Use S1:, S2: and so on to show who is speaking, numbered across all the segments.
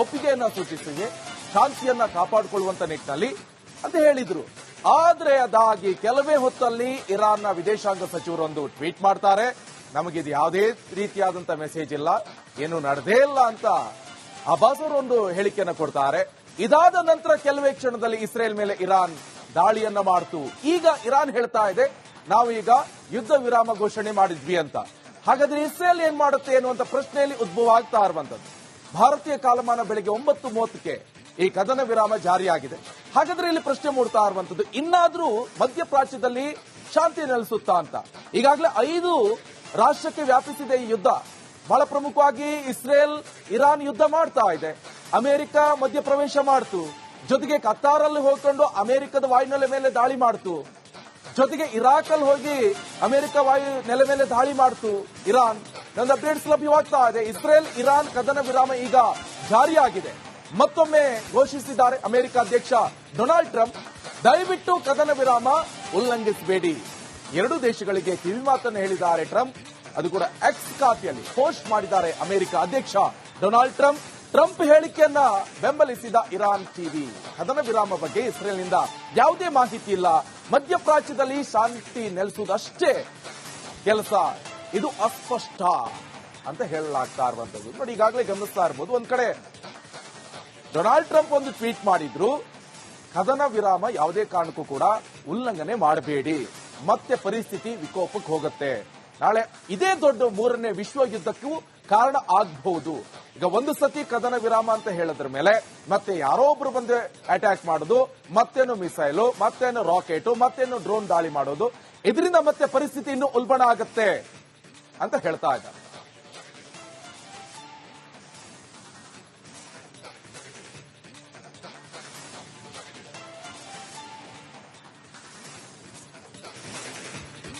S1: ಒಪ್ಪಿಗೆಯನ್ನ ಸೂಚಿಸಿ ಶಾಂತಿಯನ್ನ ಕಾಪಾಡಿಕೊಳ್ಳುವಂತ ನಿಟ್ಟಿನಲ್ಲಿ ಅಂತ ಹೇಳಿದ್ರು. ಆದ್ರೆ ಅದಾಗಿ ಕೆಲವೇ ಹೊತ್ತಲ್ಲಿ ಇರಾನ್ನ ವಿದೇಶಾಂಗ ಸಚಿವರೊಂದು ಟ್ವೀಟ್ ಮಾಡ್ತಾರೆ, ನಮಗಿದು ಯಾವುದೇ ರೀತಿಯಾದಂತ ಮೆಸೇಜ್ ಇಲ್ಲ, ಏನು ನಡೆದೇ ಇಲ್ಲ ಅಂತ ಅಬ್ಬಾಸ್ ಅವರು ಒಂದು ಹೇಳಿಕೆಯನ್ನ ಕೊಡ್ತಾರೆ. ಇದಾದ ನಂತರ ಕೆಲವೇ ಕ್ಷಣದಲ್ಲಿ ಇಸ್ರೇಲ್ ಮೇಲೆ ಇರಾನ್ ದಾಳಿಯನ್ನ ಮಾಡ್ತು. ಈಗ ಇರಾನ್ ಹೇಳ್ತಾ ಇದೆ, ನಾವು ಈಗ ಯುದ್ಧ ವಿರಾಮ ಘೋಷಣೆ ಮಾಡಿದ್ವಿ ಅಂತ. ಹಾಗಾದ್ರೆ ಇಸ್ರೇಲ್ ಏನ್ ಮಾಡುತ್ತೆ ಅನ್ನುವಂತ ಪ್ರಶ್ನೆಯಲ್ಲಿ ಉದ್ಭವ ಆಗ್ತಾ ಇರುವಂತದ್ದು. ಭಾರತೀಯ ಕಾಲಮಾನ ಬೆಳಗ್ಗೆ ಒಂಬತ್ತು ಮೂವತ್ತಕ್ಕೆ ಈ ಕದನ ವಿರಾಮ ಜಾರಿಯಾಗಿದೆ. ಹಾಗಾದ್ರೆ ಇಲ್ಲಿ ಪ್ರಶ್ನೆ ಮೂಡ್ತಾ ಇರುವಂತದ್ದು, ಇನ್ನಾದ್ರೂ ಮಧ್ಯಪ್ರಾಚ್ಯದಲ್ಲಿ ಶಾಂತಿ ನೆಲೆಸುತ್ತಾ ಅಂತ. ಈಗಾಗಲೇ ಐದು ರಾಷ್ಟ್ರಕ್ಕೆ ವ್ಯಾಪಿಸಿದೆ ಈ ಯುದ್ಧ. ಬಹಳ ಪ್ರಮುಖವಾಗಿ ಇಸ್ರೇಲ್, ಇರಾನ್ ಯುದ್ಧ ಮಾಡ್ತಾ ಇದೆ. ಅಮೆರಿಕ ಮಧ್ಯಪ್ರವೇಶ ಮಾಡ್ತು. ಜೊತೆಗೆ ಕತ್ತಾರಲ್ಲಿ ಹೋಗ್ಕೊಂಡು ಅಮೆರಿಕದ ವಾಯುನೆಲೆ ಮೇಲೆ ದಾಳಿ ಮಾಡ್ತು. ಜೊತೆಗೆ ಇರಾಕ್ ಅಲ್ಲಿ ಹೋಗಿ ಅಮೆರಿಕ ವಾಯು ನೆಲೆ ಮೇಲೆ ದಾಳಿ ಮಾಡ್ತು ಇರಾನ್. ನನ್ನ ಅಪ್ಡೇಟ್ಸ್ ಲಭ್ಯವಾಗ್ತಾ ಇದೆ. ಇಸ್ರೇಲ್, ಇರಾನ್ ಕದನ ವಿರಾಮ ಈಗ ಜಾರಿಯಾಗಿದೆ. ಮತ್ತೊಮ್ಮೆ ಘೋಷಿಸಿದ್ದಾರೆ ಅಮೆರಿಕ ಅಧ್ಯಕ್ಷ ಡೊನಾಲ್ಡ್ ಟ್ರಂಪ್. ದಯವಿಟ್ಟು ಕದನ ವಿರಾಮ ಉಲ್ಲಂಘಿಸಬೇಡಿ. ಎರಡು ದೇಶಗಳಿಗೆ ಕಿವಿಮಾತನ್ನು ಹೇಳಿದ್ದಾರೆ ಟ್ರಂಪ್. ಅದು ಕೂಡ ಎಕ್ಸ್ ಖಾತೆಯಲ್ಲಿ ಪೋಸ್ಟ್ ಮಾಡಿದ್ದಾರೆ ಅಮೆರಿಕ ಅಧ್ಯಕ್ಷ ಡೊನಾಲ್ಡ್ ಟ್ರಂಪ್. ಟ್ರಂಪ್ ಹೇಳಿಕೆಯನ್ನ ಬೆಂಬಲಿಸಿದ ಇರಾನ್ ಟಿವಿ. ಕದನ ವಿರಾಮ ಬಗ್ಗೆ ಇಸ್ರೇಲ್ನಿಂದ ಯಾವುದೇ ಮಾಹಿತಿ ಇಲ್ಲ. ಮಧ್ಯಪ್ರಾಚ್ಯದಲ್ಲಿ ಶಾಂತಿ ನೆಲೆಸುವುದಷ್ಟೇ ಕೆಲಸ. ಇದು ಅಸ್ಪಷ್ಟ ಅಂತ ಹೇಳಲಾಗ್ತಾ ಇರುವಂತದ್ದು ನೋಡಿ, ಈಗಾಗಲೇ ಗಮನಿಸ್ತಾ ಇರ್ಬೋದು, ಒಂದ್ ಕಡೆ ಡೊನಾಲ್ಡ್ ಟ್ರಂಪ್ ಒಂದು ಟ್ವೀಟ್ ಮಾಡಿದ್ರು, ಕದನ ವಿರಾಮ ಯಾವುದೇ ಕಾರಣಕ್ಕೂ ಕೂಡ ಉಲ್ಲಂಘನೆ ಮಾಡಬೇಡಿ, ಮತ್ತೆ ಪರಿಸ್ಥಿತಿ ವಿಕೋಪಕ್ಕೆ ಹೋಗುತ್ತೆ. ನಾಳೆ ಇದೇ ದೊಡ್ಡ ಮೂರನೇ ವಿಶ್ವ ಯುದ್ಧಕ್ಕೂ ಕಾರಣ ಆಗಬಹುದು. ಈಗ ಒಂದು ಸತಿ ಕದನ ವಿರಾಮ ಅಂತ ಹೇಳದ್ರ ಮೇಲೆ ಮತ್ತೆ ಯಾರೋ ಒಬ್ರು ಬಂದು ಅಟ್ಯಾಕ್ ಮಾಡೋದು, ಮತ್ತೇನು ಮಿಸೈಲು ಮತ್ತೇನು ರಾಕೆಟು ಮತ್ತೇನು ಡ್ರೋನ್ ದಾಳಿ ಮಾಡೋದು, ಇದರಿಂದ ಮತ್ತೆ ಪರಿಸ್ಥಿತಿ ಇನ್ನೂ ಉಲ್ಬಣ ಆಗತ್ತೆ. ಅಂತ ಹೇಳ್ತಾ ಇದ್ದಾರೆ.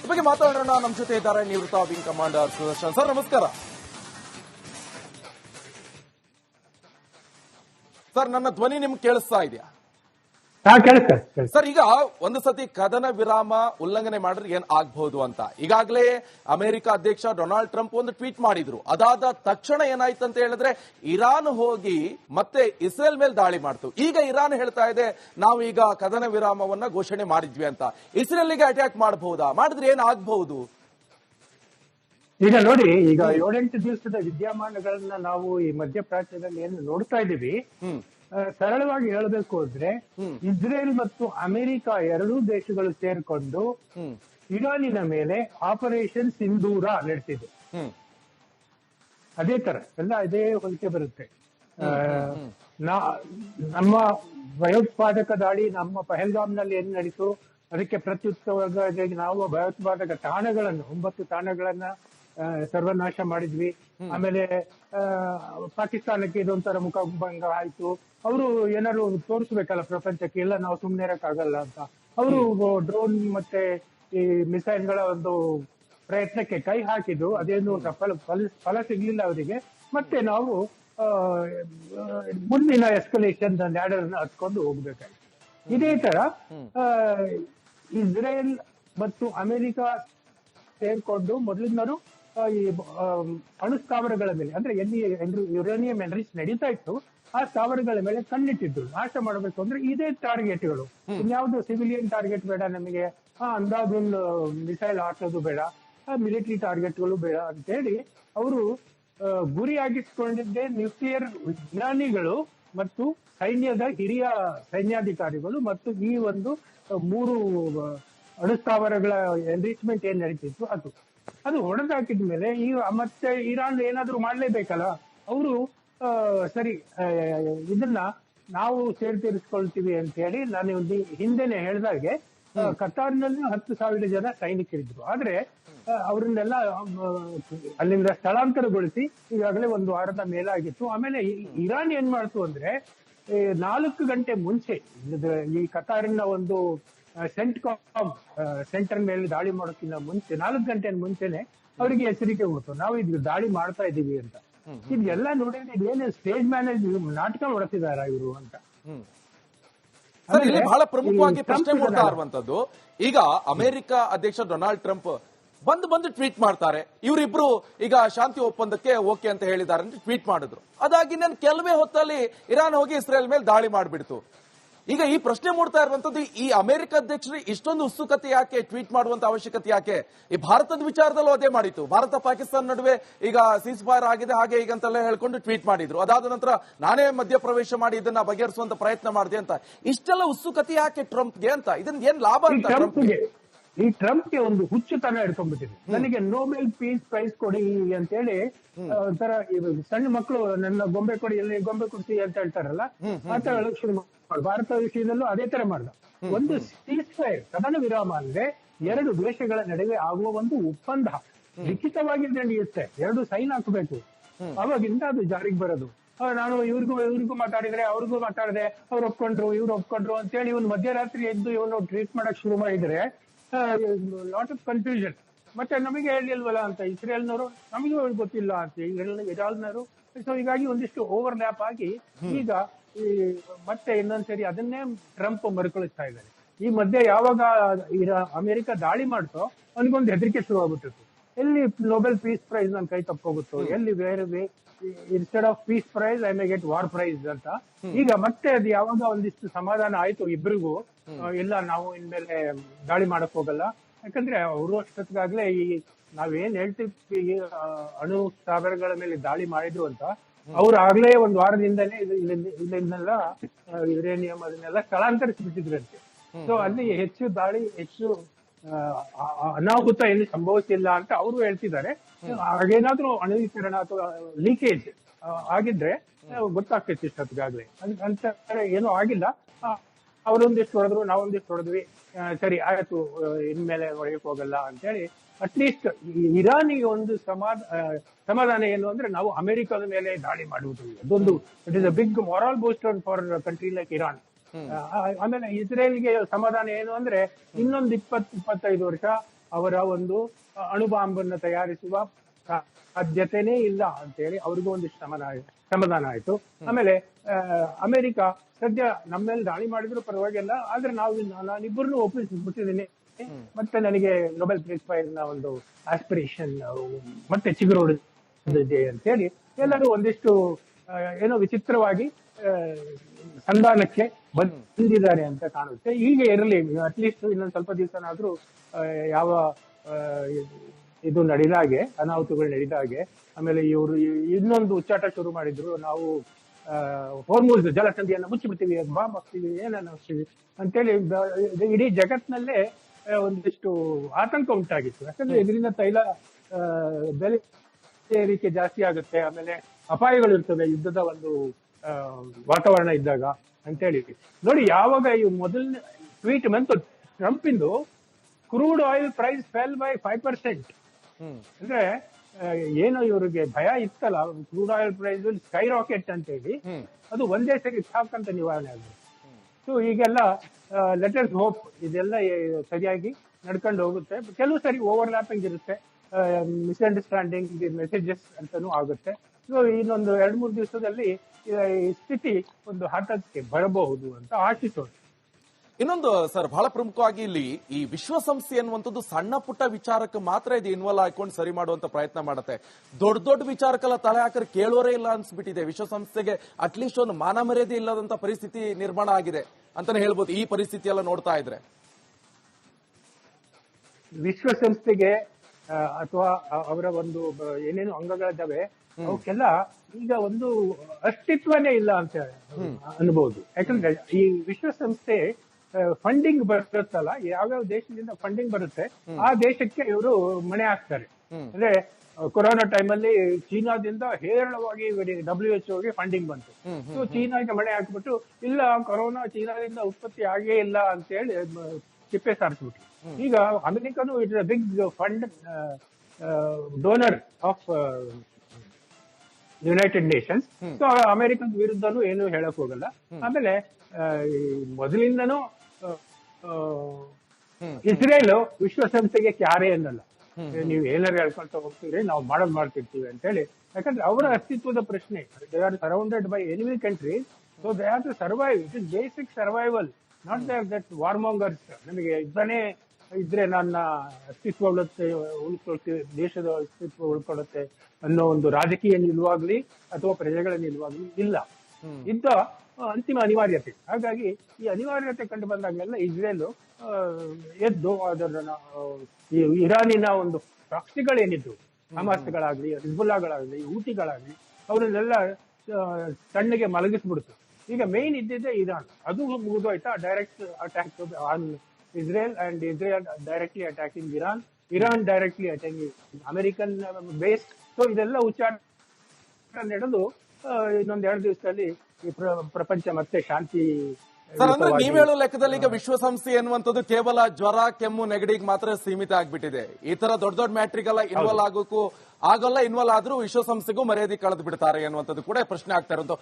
S1: ಬಗ್ಗೆ ಮಾತಾಡೋಣ ನಮ್ಮ ಜೊತೆ ಇದ್ದಾರೆ ನಿವೃತ್ತ ವಿಂಗ್ ಕಮಾಂಡರ್ ಸುದರ್ಶನ್. ಸರ್, ನಮಸ್ಕಾರ. ಸರ್, ನನ್ನ ಧ್ವನಿ ನಿಮ್ಗೆ ಕೇಳಿಸ್ತಾ ಇದೆಯಾ? ಸರ್ ಈಗ ಒಂದು ಸತಿ ಕದನ ವಿರಾಮ ಉಲ್ಲಂಘನೆ ಮಾಡಿದ್ರೆ ಏನ್ ಆಗ್ಬಹುದು ಅಂತ? ಈಗಾಗಲೇ ಅಮೆರಿಕ ಅಧ್ಯಕ್ಷ ಡೊನಾಲ್ಡ್ ಟ್ರಂಪ್ ಒಂದು ಟ್ವೀಟ್ ಮಾಡಿದ್ರು. ಅದಾದ ತಕ್ಷಣ ಏನಾಯ್ತು ಅಂತ ಹೇಳಿದ್ರೆ ಇರಾನ್ ಹೋಗಿ ಮತ್ತೆ ಇಸ್ರೇಲ್ ಮೇಲೆ ದಾಳಿ ಮಾಡ್ತು. ಈಗ ಇರಾನ್ ಹೇಳ್ತಾ ಇದೆ ನಾವು ಈಗ ಕದನ ವಿರಾಮವನ್ನ ಘೋಷಣೆ ಮಾಡಿದ್ವಿ ಅಂತ. ಇಸ್ರೇಲ್ಗೆ ಅಟ್ಯಾಕ್ ಮಾಡಬಹುದಾ ಮಾಡಿದ್ರೆ ಏನ್ ಆಗ್ಬಹುದು?
S2: ಈಗ ನೋಡಿ ಈಗ ಏಳೆಂಟು ದಿವಸದ ವಿದ್ಯಮಾನಗಳನ್ನ ನಾವು ಈ ಮಧ್ಯಪ್ರಾಚ್ಯದಲ್ಲಿ ಏನು ನೋಡ್ತಾ ಇದ್ದೀವಿ. ಸರಳವಾಗಿ ಹೇಳಬೇಕು ಅಂದ್ರೆ. ಇಸ್ರೇಲ್ ಮತ್ತು ಅಮೆರಿಕ ಎರಡೂ ದೇಶಗಳು ಸೇರ್ಕೊಂಡು ಇರಾನಿನ ಮೇಲೆ ಆಪರೇಷನ್ ಸಿಂಧೂರ ನಡೆಸಿದೆ. ಅದೇ ತರ ಎಲ್ಲ ಅದೇ ಹೋಲಿಕೆ ಬರುತ್ತೆ. ನಮ್ಮ ಭಯೋತ್ಪಾದಕ ದಾಳಿ ನಮ್ಮ ಪಹಲ್ಗಾಮ್ನಲ್ಲಿ ಏನ್ ನಡೀತು ಅದಕ್ಕೆ ಪ್ರತ್ಯುತ್ತರವಾಗಿ ನಾವು ಭಯೋತ್ಪಾದಕ ತಾಣಗಳನ್ನು ಒಂಬತ್ತು ತಾಣಗಳನ್ನ ಸರ್ವನಾಶ ಮಾಡಿದ್ವಿ. ಆಮೇಲೆ ಆ, ಪಾಕಿಸ್ತಾನಕ್ಕೆ ಇದೊಂಥರ ಮುಖಭಂಗ ಆಯ್ತು. ಅವರು ಏನಾದ್ರು ತೋರಿಸ್ಬೇಕಲ್ಲ ಪ್ರಪಂಚಕ್ಕೆ? ಇಲ್ಲ ನಾವು ಸುಮ್ಮನೆ ಇರಕ್ಕಾಗಲ್ಲ ಅಂತ. ಅವರು ಡ್ರೋನ್ ಮತ್ತೆ ಈ ಮಿಸೈಲ್ಗಳ ಒಂದು ಪ್ರಯತ್ನಕ್ಕೆ ಕೈ ಹಾಕಿದ್ರು ಅದೇನು ಫಲ ಫಲ ಸಿಗ್ಲಿಲ್ಲ ಅವರಿಗೆ. ಮತ್ತೆ ನಾವು ಮುಂದಿನ ಎಸ್ಕಲೇಷನ್ ಲ್ಯಾಡರ್ ಹತ್ಕೊಂಡು ಹೋಗ್ಬೇಕಾಯ್ತು. ಇದೇ ತರ ಆ, ಇಸ್ರೇಲ್ ಮತ್ತು ಅಮೆರಿಕ ಸೇರ್ಕೊಂಡು ಮೊದಲಿನವರು ಈ ಆ, ಅಣು ಸ್ಥಾವರಗಳ ಮೇಲೆ ಅಂದ್ರೆ ಎನ್ ಯುರೇನಿಯಂ ಎನ್ರಿಚ್ ನಡೀತಾ ಇತ್ತು ಆ ಸ್ಥಾವರಗಳ ಮೇಲೆ ಕಣ್ಣಿಟ್ಟಿದ್ದು ನಾಶ ಮಾಡಬೇಕು ಅಂದ್ರೆ ಇದೇ ಟಾರ್ಗೆಟ್ಗಳು ಇನ್ಯಾವುದು ಸಿವಿಲಿಯನ್ ಟಾರ್ಗೆಟ್ ಬೇಡ ನಮಗೆ. ಆ ಅಂದಾಜುಲ್ ಮಿಸೈಲ್ ಹಾಕೋದು ಬೇಡ. ಮಿಲಿಟರಿ ಟಾರ್ಗೆಟ್ಗಳು ಬೇಡ ಅಂತ ಹೇಳಿ ಅವರು ಗುರಿಯಾಗಿಸಿಕೊಂಡಿದ್ದೇ ನ್ಯೂಕ್ಲಿಯರ್ ವಿಜ್ಞಾನಿಗಳು ಮತ್ತು ಸೈನ್ಯದ ಹಿರಿಯ ಸೈನ್ಯಾಧಿಕಾರಿಗಳು ಮತ್ತು ಈ ಒಂದು ಆ, ಮೂರು ಆ, ಅಣುಸ್ಥಾವರಗಳ ಎನ್ರಿಚ್ಮೆಂಟ್ ಏನ್ ನಡೀತಿತ್ತು ಅದು. ಅದು ಹೊಡೆದಾಕಿದ ಮೇಲೆ ಈ ಮತ್ತೆ ಇರಾನ್ ಏನಾದ್ರೂ ಮಾಡ್ಲೇಬೇಕಲ್ಲ? ಅವರು ಸರಿ ಇದನ್ನ ನಾವು ಸೇರ್ತೀರಿಸ್ಕೊಳ್ತೀವಿ ಅಂತ ಹೇಳಿ ನಾನು ಒಂದು ಹಿಂದೆನೆ ಹೇಳ್ದಾಗೆ ಕತಾರ್ನಲ್ಲಿ ಹತ್ತು ಸಾವಿರ ಜನ ಸೈನಿಕರಿದ್ರು ಆದ್ರೆ ಅವ್ರನ್ನೆಲ್ಲ ಅಲ್ಲಿಂದ ಸ್ಥಳಾಂತರಗೊಳಿಸಿ ಈಗಾಗಲೇ ಒಂದು ವಾರದ ಮೇಲಾಗಿತ್ತು. ಆಮೇಲೆ ಇರಾನ್ ಏನ್ ಮಾಡ್ತು ಅಂದ್ರೆ ನಾಲ್ಕು ಗಂಟೆ ಮುಂಚೆ ಈ ಕತಾರಿನ ಒಂದು ಸೆಂಟ್ ಕಾಮ್ ಸೆಂಟರ್ ಮೇಲೆ ದಾಳಿ ಮಾಡೋಕ್ಕಿಂತ ಮುಂಚೆ ನಾಲ್ಕು ಗಂಟೆ ಮುಂಚೆನೆ ಅವರಿಗೆ ಎಚ್ಚರಿಕೆ ಕೊಡ್ತು ನಾವು ಇದ್ ದಾಳಿ ಮಾಡ್ತಾ ಇದೀವಿ ಅಂತ. ಇದೆಲ್ಲ ನೋಡಿದ್ರೆ ಇದೇನು ಸ್ಟೇಜ್ ಮ್ಯಾನೇಜ್ ನಾಟಕ ಹೊಡ್ತಿದಾರ ಇವರು ಅಂತ.
S1: ಇಲ್ಲಿ ಬಹಳ ಪ್ರಮುಖವಾಗಿ ಪ್ರಶ್ನೆ ಮಾಡ್ತಾ
S2: ಮೂಡ್ತಾ
S1: ಇರುವಂತದ್ದು ಈಗ ಅಮೆರಿಕ ಅಧ್ಯಕ್ಷ ಡೊನಾಲ್ಡ್ ಟ್ರಂಪ್ ಬಂದು ಬಂದು ಟ್ವೀಟ್ ಮಾಡ್ತಾರೆ. ಇವರಿಬ್ರು ಈಗ ಶಾಂತಿ ಒಪ್ಪಂದಕ್ಕೆ ಓಕೆ ಅಂತ ಹೇಳಿದ್ದಾರೆ ಅಂತ ಟ್ವೀಟ್ ಮಾಡಿದ್ರು. ಅದಾಗಿ ನಾನು ಕೆಲವೇ ಹೊತ್ತಲ್ಲಿ ಇರಾನ್ ಹೋಗಿ ಇಸ್ರೇಲ್ ಮೇಲೆ ದಾಳಿ ಮಾಡಿಬಿಡ್ತು. ಈಗ ಈ ಪ್ರಶ್ನೆ ಮೂಡ್ತಾ ಇರುವಂತದ್ದು ಈ ಅಮೆರಿಕ ಅಧ್ಯಕ್ಷರು ಇಷ್ಟೊಂದು ಉತ್ಸುಕತೆ ಯಾಕೆ ಟ್ವೀಟ್ ಮಾಡುವಂತ ಅವಶ್ಯಕತೆ ಯಾಕೆ? ಈ ಭಾರತದ ವಿಚಾರದಲ್ಲೂ ಅದೇ ಮಾಡಿತ್ತು. ಭಾರತ ಪಾಕಿಸ್ತಾನ ನಡುವೆ ಈಗ ಸೀಸ್ ಫೈರ್ ಆಗಿದೆ ಹಾಗೆ ಈಗ ಅಂತೆಲ್ಲ ಹೇಳ್ಕೊಂಡು ಟ್ವೀಟ್ ಮಾಡಿದ್ರು. ಅದಾದ ನಂತರ ನಾನೇ ಮಧ್ಯಪ್ರವೇಶ ಮಾಡಿ ಇದನ್ನ ಬಗೆಹರಿಸುವಂತ ಪ್ರಯತ್ನ ಮಾಡಿದೆ ಅಂತ. ಇಷ್ಟೆಲ್ಲ ಉತ್ಸುಕತೆ ಯಾಕೆ ಟ್ರಂಪ್ಗೆ ಅಂತ? ಇದನ್ನ ಏನ್ ಲಾಭ ಅಂತ
S2: ಈ ಟ್ರಂಪ್ಗೆ ಒಂದು ಹುಚ್ಚುತನ ಹಿಡ್ಕೊಂಡ್ಬಿಟ್ಟಿದೆ. ನನಗೆ ನೋಬೆಲ್ ಪೀಸ್ ಪ್ರೈಸ್ ಕೊಡಿ ಅಂತ ಹೇಳಿ ಒಂಥರ ಸಣ್ಣ ಮಕ್ಕಳು ನನ್ನ ಗೊಂಬೆ ಕೊಡಿ ಎಲ್ಲಿ ಗೊಂಬೆ ಕೊಡ್ತೀವಿ ಅಂತ ಹೇಳ್ತಾರಲ್ಲ ಆ ತರ ಶುರು ಮಾಡ್ಕೊಂಡು ಭಾರತ ವಿಷಯದಲ್ಲೂ ಅದೇ ತರ ಮಾಡ್ದ. ಒಂದು ಸೀಸ್ಫೈರ್ ಕದನ ವಿರಾಮ ಅಂದ್ರೆ ಎರಡು ದೇಶಗಳ ನಡುವೆ ಆಗುವ ಒಂದು ಒಪ್ಪಂದ. ಲಿಖಿತವಾಗಿ ನಡೆಯುತ್ತೆ. ಎರಡು ಸೈನ್ ಹಾಕಬೇಕು. ಅವಾಗಿಂದ ಅದು ಜಾರಿಗೆ ಬರೋದು. ನಾನು ಇವ್ರಿಗೂ ಇವ್ರಿಗೂ ಮಾತಾಡಿದ್ರೆ ಅವ್ರಿಗೂ ಮಾತಾಡಿದೆ ಅವ್ರು ಒಪ್ಕೊಂಡ್ರು ಇವ್ರು ಒಪ್ಕೊಂಡ್ರು ಅಂತೇಳಿ ಇವನು ಮಧ್ಯರಾತ್ರಿ ಎದ್ದು ಇವನು ಟ್ರೀಟ್ ಮಾಡಕ್ ಶುರು ಮಾಡಿದ್ರೆ ಲಾಟ್ ಆಫ್ ಕನ್ಫ್ಯೂಷನ್ ಮತ್ತೆ ನಮಗೆ ಹೇಳಿಲ್ವಲ್ಲ ಅಂತ ಇಸ್ರೇಲ್ನವರು ನಮಗೂ ಗೊತ್ತಿಲ್ಲ ಅಂತ ಇರಾಲ್ನವರು. ಸೊ ಹೀಗಾಗಿ ಒಂದಿಷ್ಟು ಓವರ್ ಲ್ಯಾಪ್ ಆಗಿ ಈಗ ಈ ಮತ್ತೆ ಇನ್ನೊಂದ್ಸರಿ ಅದನ್ನೇ ಟ್ರಂಪ್ ಮರುಕಳಿಸ್ತಾ ಇದ್ದಾರೆ. ಈ ಮಧ್ಯೆ ಯಾವಾಗ ಅಮೆರಿಕ ದಾಳಿ ಮಾಡ್ತೋ ಅವನಿಗೊಂದು ಹೆದರಿಕೆ ಶುರು ಆಗ್ಬಿಟ್ಟಿತ್ತು ಎಲ್ಲಿ ನೊಬೆಲ್ ಪೀಸ್ ಪ್ರೈಸ್ ನನ್ನ ಕೈ ತಪ್ಪೋಗುತ್ತೋ ಎಲ್ಲಿ ಬೇರೆ instead of peace prize I may get war prize ಅಂತ. ಈಗ ಮತ್ತೆ ಅದು ಯಾವಾಗ ಒಂದಿಷ್ಟು ಸಮಾಧಾನ ಆಯ್ತು ಇಬ್ರಿಗೂ ಇಲ್ಲ ನಾವು ಇನ್ಮೇಲೆ ದಾಳಿ ಮಾಡಕ್ ಹೋಗಲ್ಲ. ಯಾಕಂದ್ರೆ ಅವರು ಅಷ್ಟೊತ್ತಿಗಾಗ್ಲೇ ಈ ನಾವೇನ್ ಹೇಳ್ತೀವಿ ಅಣು ಸ್ಥಾವರಗಳ ಮೇಲೆ ದಾಳಿ ಮಾಡಿದ್ರು ಅಂತ ಅವ್ರು ಆಗ್ಲೇ ಒಂದ್ ವಾರದಿಂದಲೇ ಇದು- ಇಲ್ಲಿಂದ- ಇಲ್ಲಿಂದೆಲ್ಲ ಯುರೇನಿಯಂ ಅದನ್ನೆಲ್ಲ ಸ್ಥಳಾಂತರಿಸಿಬಿಟ್ಟಿದ್ರಂತೆ. ಸೊ ಅಲ್ಲಿ ಹೆಚ್ಚು ದಾಳಿ ಹೆಚ್ಚು ಅನಾಹುತ ಏನು ಸಂಭವಿಸಿಲ್ಲ ಅಂತ ಅವರು ಹೇಳ್ತಿದ್ದಾರೆ. ಹಾಗೇನಾದ್ರೂ ಅಣುವೀಕರಣ ಅಥವಾ ಲೀಕೇಜ್ ಆಗಿದ್ರೆ ಗೊತ್ತಾಗ್ತೈತಿ ಇಷ್ಟೊತ್ತಿಗಾಗ್ಲೇ. ಅಂತ ಏನೂ ಆಗಿಲ್ಲ. ಅವರೊಂದಿಷ್ಟು ಹೊಡೆದ್ರು ನಾವೊಂದಿಷ್ಟು ಹೊಡೆದ್ವಿ ಸರಿ ಆಯ್ತು ಇನ್ಮೇಲೆ ಹೊಡೆಯಕ್ ಹೋಗಲ್ಲ ಅಂತೇಳಿ ಅಟ್ಲೀಸ್ಟ್ ಇರಾನಿಗೆ ಒಂದು ಸಮಾಧ ಆ, ಸಮಾಧಾನ ಏನು ಅಂದ್ರೆ ನಾವು ಅಮೆರಿಕದ ಮೇಲೆ ದಾಳಿ ಮಾಡುವುದು. ಅದೊಂದು it is a big moral booster for country like Iran ಆಮೇಲೆ ಇಸ್ರೇಲ್ಗೆ ಸಮಾಧಾನ ಏನು ಅಂದ್ರೆ ಇನ್ನೊಂದು ಇಪ್ಪತ್ ಇಪ್ಪತ್ತೈದು ವರ್ಷ ಅವರ ಒಂದು ಅಣು ಬಾಂಬನ್ನು ತಯಾರಿಸುವ ಸಾಧ್ಯತೆನೇ ಇಲ್ಲ ಅಂತೇಳಿ ಅವ್ರಿಗೂ ಒಂದಿಷ್ಟು ಸಮಾಧಾನ ಆಯ್ತು ಸಮಾಧಾನ ಆಯ್ತು. ಆಮೇಲೆ ಅಮೆರಿಕ ಸದ್ಯ ನಮ್ಮ ಮೇಲೆ ದಾಳಿ ಮಾಡಿದ್ರು ಪರವಾಗಿಲ್ಲ ಆದ್ರೆ ನಾವು ನಾನಿಬ್ಬರನ್ನು ಒಪ್ಪಿಸ್ಬಿಟ್ಟಿದ್ದೀನಿ ಮತ್ತೆ ನನಗೆ ನೊಬೆಲ್ ಪ್ರೈಸ್ ಪ್ರೈಸ್ನ ಒಂದು ಆಸ್ಪಿರೇಷನ್ ಮತ್ತೆ ಚಿಗುರುಡಿದೆ ಅಂತ ಹೇಳಿ ಎಲ್ಲರೂ ಒಂದಿಷ್ಟು ಏನೋ ವಿಚಿತ್ರವಾಗಿ ಸಂಧಾನಕ್ಕೆ ಬಂದಿದ್ದಾರೆ ಅಂತ ಕಾಣುತ್ತೆ. ಹೀಗೆ ಇರಲಿ ಅಟ್ಲೀಸ್ಟ್ ಇನ್ನೊಂದು ಸ್ವಲ್ಪ ದಿವಸನಾದ್ರೂ ಯಾವ ಇದು ನಡೀದ ಹಾಗೆ ಅನಾಹುತಗಳು ನಡೀದಾಗೆ ಆಮೇಲೆ ಇವರು ಇನ್ನೊಂದು ಉಚ್ಚಾಟ ಶುರು ಮಾಡಿದ್ರು ನಾವು ಹೋರ್ಮೋಸ್ ಜಲಸಂಧಿಯನ್ನು ಮುಚ್ಚಿಬಿಡ್ತೀವಿ ಬಾಂಬ್ ಹಾಕ್ತೀವಿ ಏನನ್ನ ಹಾಕ್ತೀವಿ ಅಂತೇಳಿ ಇಡೀ ಜಗತ್ನಲ್ಲೇ ಒಂದಿಷ್ಟು ಆತಂಕ ಉಂಟಾಗಿತ್ತು. ಯಾಕಂದ್ರೆ ಇದರಿಂದ ತೈಲ ಆ, ಬೆಲೆ ಏರಿಕೆ ಜಾಸ್ತಿ ಆಗುತ್ತೆ ಆಮೇಲೆ ಅಪಾಯಗಳು ಇರ್ತವೆ ಯುದ್ಧದ ಒಂದು ವಾತಾವರಣ ಇದ್ದಾಗ ಅಂತೇಳಿ ನೋಡಿ ಯಾವಾಗ ಈ ಮೊದಲನೇ ಟ್ವೀಟ್ ಬಂತು Trump into crude oil price fell by five percent ಅಂದ್ರೆ ಏನು ಇವರಿಗೆ ಭಯ ಇತ್ತಲ್ಲ crude oil price skyrocket ಅಂತ ಹೇಳಿ. ಅದು ಒಂದೇ ಸರಿ ಸಾಕಂತ ನಿವಾರಣೆ ಆಗಿದೆ. ಸೊ ಈಗೆಲ್ಲ ಲೆಟರ್ಸ್ ಹೋಪ್ ಇದೆಲ್ಲ ಸರಿಯಾಗಿ ನಡ್ಕೊಂಡು ಹೋಗುತ್ತೆ. ಕೆಲವು ಸರಿ ಓವರ್ಲ್ಯಾಪಿಂಗ್ ಇರುತ್ತೆ ಮಿಸ್ಅಂಡರ್ಸ್ಟ್ಯಾಂಡಿಂಗ್ ಮೆಸೇಜಸ್ ಅಂತಾನೂ ಆಗುತ್ತೆ. ಸೊ ಇನ್ನೊಂದು ಎರಡ್ ಮೂರು ದಿವಸದಲ್ಲಿ ಸ್ಥಿತಿ ಒಂದು ಹಠಕ್ಕೆ ಬರಬಹುದು ಅಂತ ಆಶಿಸೋಣ
S1: ಇನ್ನೊಂದು ಸರ್ ಬಹಳ ಪ್ರಮುಖವಾಗಿ ಇಲ್ಲಿ ಈ ವಿಶ್ವಸಂಸ್ಥೆ ಅನ್ನುವಂಥದ್ದು ಸಣ್ಣ ಪುಟ್ಟ ವಿಚಾರಕ್ಕೆ ಮಾತ್ರ ಇದು ಇನ್ವಾಲ್ವ್ ಹಾಕೊಂಡು ಸರಿ ಮಾಡುವಂತ ಪ್ರಯತ್ನ ಮಾಡುತ್ತೆ. ದೊಡ್ಡ ದೊಡ್ಡ ವಿಚಾರಕ್ಕೆಲ್ಲ ತಲೆ ಹಾಕರ್ ಕೇಳೋರೇ ಇಲ್ಲ ಅನ್ಸ್ಬಿಟ್ಟಿದೆ. ವಿಶ್ವಸಂಸ್ಥೆಗೆ ಅಟ್ಲೀಸ್ಟ್ ಒಂದು ಮಾನ ಮರ್ಯಾದೆ ಇಲ್ಲದಂತ ಪರಿಸ್ಥಿತಿ ನಿರ್ಮಾಣ ಆಗಿದೆ ಅಂತಾನೆ ಹೇಳ್ಬೋದು ಈ ಪರಿಸ್ಥಿತಿ ಎಲ್ಲ ನೋಡ್ತಾ ಇದ್ರೆ.
S2: ವಿಶ್ವಸಂಸ್ಥೆಗೆ ಅಥವಾ ಅವರ ಒಂದು ಏನೇನು ಅಂಗಗಳಿದ್ದಾವೆ ಅವಕ್ಕೆಲ್ಲ ಈಗ ಒಂದು ಅಸ್ತಿತ್ವನೇ ಇಲ್ಲ ಅಂತ ಅನ್ಬಹುದು ಯಾಕಂದ್ರೆ ಈ ವಿಶ್ವಸಂಸ್ಥೆ ಫಂಡಿಂಗ್ ಬರುತ್ತಲ್ಲ ಯಾವ್ಯಾವ ದೇಶದಿಂದ ಫಂಡಿಂಗ್ ಬರುತ್ತೆ ಆ ದೇಶಕ್ಕೆ ಇವರು ಮಣೆ ಹಾಕ್ತಾರೆ. ಅಂದ್ರೆ ಕೊರೋನಾ ಟೈಮಲ್ಲಿ ಚೀನಾದಿಂದ ಹೇರಳವಾಗಿ ಡಬ್ಲ್ಯೂ ಎಚ್ಗೆ ಫಂಡಿಂಗ್ ಬಂತು. ಸೊ ಚೀನಾಗೆ ಮಣೆ ಹಾಕ್ಬಿಟ್ಟು ಇಲ್ಲ ಕೊರೋನಾ ಚೀನಾದಿಂದ ಉತ್ಪತ್ತಿ ಆಗೇ ಇಲ್ಲ ಅಂತ ಹೇಳಿ ಚಿಪ್ಪೆ ಸಾರಿಸ್ಬಿಟ್ರು. ಈಗ ಅಮೆರಿಕನು it big fund donor of United Nations so ಅಮೆರಿಕದ ವಿರುದ್ಧನೂ ಏನು ಹೇಳಕ್ ಹೋಗಲ್ಲ. ಆಮೇಲೆ ಮೊದಲಿಂದನೂ ಇಸ್ರೇಲ್ ವಿಶ್ವಸಂಸ್ಥೆಗೆ ಕ್ಯಾರೆ ಅನ್ನಲ್ಲ. ನೀವು ಏನಾರು ಹೇಳ್ಕೊಳ್ತಾ ಹೋಗ್ತೀರಿ ನಾವು ಮಾಡೋದ್ ಮಾಡ್ತಿರ್ತೀವಿ ಅಂತ ಹೇಳಿ ಯಾಕಂದ್ರೆ ಅವರ ಅಸ್ತಿತ್ವದ ಪ್ರಶ್ನೆ they are surrounded by enemy country so they are to survive it is basic survival not that warmongers ನಮಗೆ ಯುದ್ಧನೇ ಇದ್ರೆ ನನ್ನ ಅಸ್ತಿತ್ವ ಉಳುತ್ತೆ ಉಳ್ಕೊಳ್ತೀವಿ ದೇಶದ ಅಸ್ತಿತ್ವ ಉಳ್ಕೊಳ್ಳುತ್ತೆ ಅನ್ನೋ ಒಂದು ರಾಜಕೀಯ ನಿಲುವಾಗ್ಲಿ ಅಥವಾ ಪ್ರಜೆಗಳ ನಿಲುವಾಗ್ಲಿ ಇಲ್ಲ. ಇದ್ದ ಅಂತಿಮ ಅನಿವಾರ್ಯತೆ. ಹಾಗಾಗಿ ಈ ಅನಿವಾರ್ಯತೆ ಕಂಡು ಬಂದಾಗಲೆಲ್ಲ ಇಸ್ರೇಲ್ ಎದ್ದು ಅದರ ಈ ಇರಾನಿನ ಒಂದು ಪ್ರಾಕ್ಸಿಗಳೇನಿದ್ದು ಹಮಾಸ್ಗಳಾಗ್ಲಿ ಹಿಜ್ಬುಲ್ಲಾಗಳಾಗ್ಲಿ ಊಟಿಗಳಾಗ್ಲಿ ಅವರನ್ನೆಲ್ಲ ತಣ್ಣಗೆ ಮಲಗಿಸ್ಬಿಡ್ತು. ಈಗ ಮೇನ್ ಇದ್ದಿದ್ದೆ ಇರಾನ್. ಅದು ಮುಗಿದೋಯ್ತಾ direct attack on Israel and Israel directly attacking Iran Iran directly attacking American base so ಇದೆಲ್ಲ ಉಚ್ಚಾರ ನಡೆದು ಇನ್ನೊಂದ್ ಎರಡು ದಿವಸದಲ್ಲಿ ಈ ಪ್ರ- ಪ್ರಪಂಚ ಮತ್ತೆ ಶಾಂತಿ
S1: ಸರ್ ಅಂದ್ರೆ ನೀವ್ ಹೇಳೋ ಲೆಕ್ಕದಲ್ಲಿ ಈಗ ವಿಶ್ವಸಂಸ್ಥೆ ಎನ್ನುವಂಥದ್ದು ಕೇವಲ ಜ್ವರ ಕೆಮ್ಮು ನೆಗಡಿಗೆ ಮಾತ್ರ ಸೀಮಿತ ಆಗ್ಬಿಟ್ಟಿದೆ. ಈ ತರ ದೊಡ್ಡ ದೊಡ್ಡ ಮ್ಯಾಟ್ರಿಗೆಲ್ಲ ಇನ್ವಾಲ್ವ್ ಆಗೋಕ್ಕೂ ಆಗಲ್ಲ ಇನ್ವಾಲ್ವ್ ಆದ್ರೂ ವಿಶ್ವಸಂಸ್ಥೆಗೂ ಮರ್ಯಾದೆ ಕಳೆದು ಬಿಡ್ತಾರೆ ಅನ್ನುವಂಥದ್ದು ಕೂಡ ಪ್ರಶ್ನೆ ಆಗ್ತಾ ಇರೋದು.